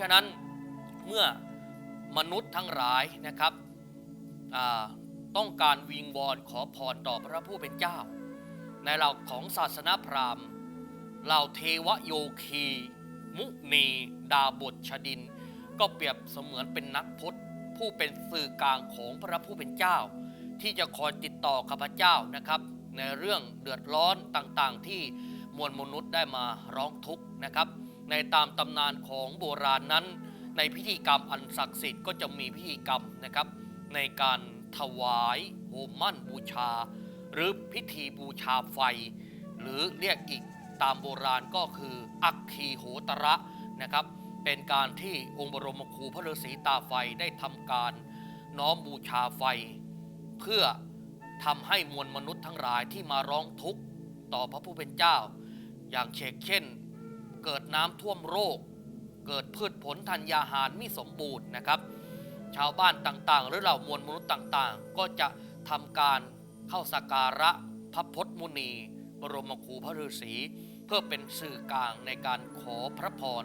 ฉะนั้นเมื่อมนุษย์ทั้งหลายนะครับต้องการวิงวอนขอพรต่อพระผู้เป็นเจ้า ในเหล่าของศาสนาพราหมณ์เหล่าเทวโยคี มุนีดาบทชดิน ก็เปรียบเสมือนเป็นนักพจน์ ผู้เป็นสื่อกลางของพระผู้เป็นเจ้า ที่จะคอยติดต่อข้าพเจ้านะครับ ในเรื่องเดือดร้อนต่างๆ ที่มวลมนุษย์ได้มาร้องทุกข์นะครับ ในตามตำนานของโบราณนั้น ในพิธีกรรมอันศักดิ์สิทธิ์ก็จะมีพิธีกรรมนะครับ ในการถวายโหมมั่นบูชา หรือพิธีบูชาไฟ หรือเรียกอีกตามโบราณก็คือ อัคคีโหตระนะครับ เป็นการที่องค์บรมครูพระฤาษีตาไฟได้ทำการน้อมบูชาไฟ เพื่อทำให้มวลมนุษย์ทั้งหลายที่มาร้องทุกข์ต่อพระผู้เป็นเจ้า อย่างเชกเช่น เกิดน้ำท่วมโรค เกิดพืชผลธัญญาหารไม่สมบูรณ์นะครับ ชาวบ้านต่างๆ หรือเหล่ามวลมนุษย์ต่างๆ ก็จะทำการเข้าสักการะพระพจมุนี บรมครูพระฤาษี เพื่อเป็นสื่อกลางในการขอพระพร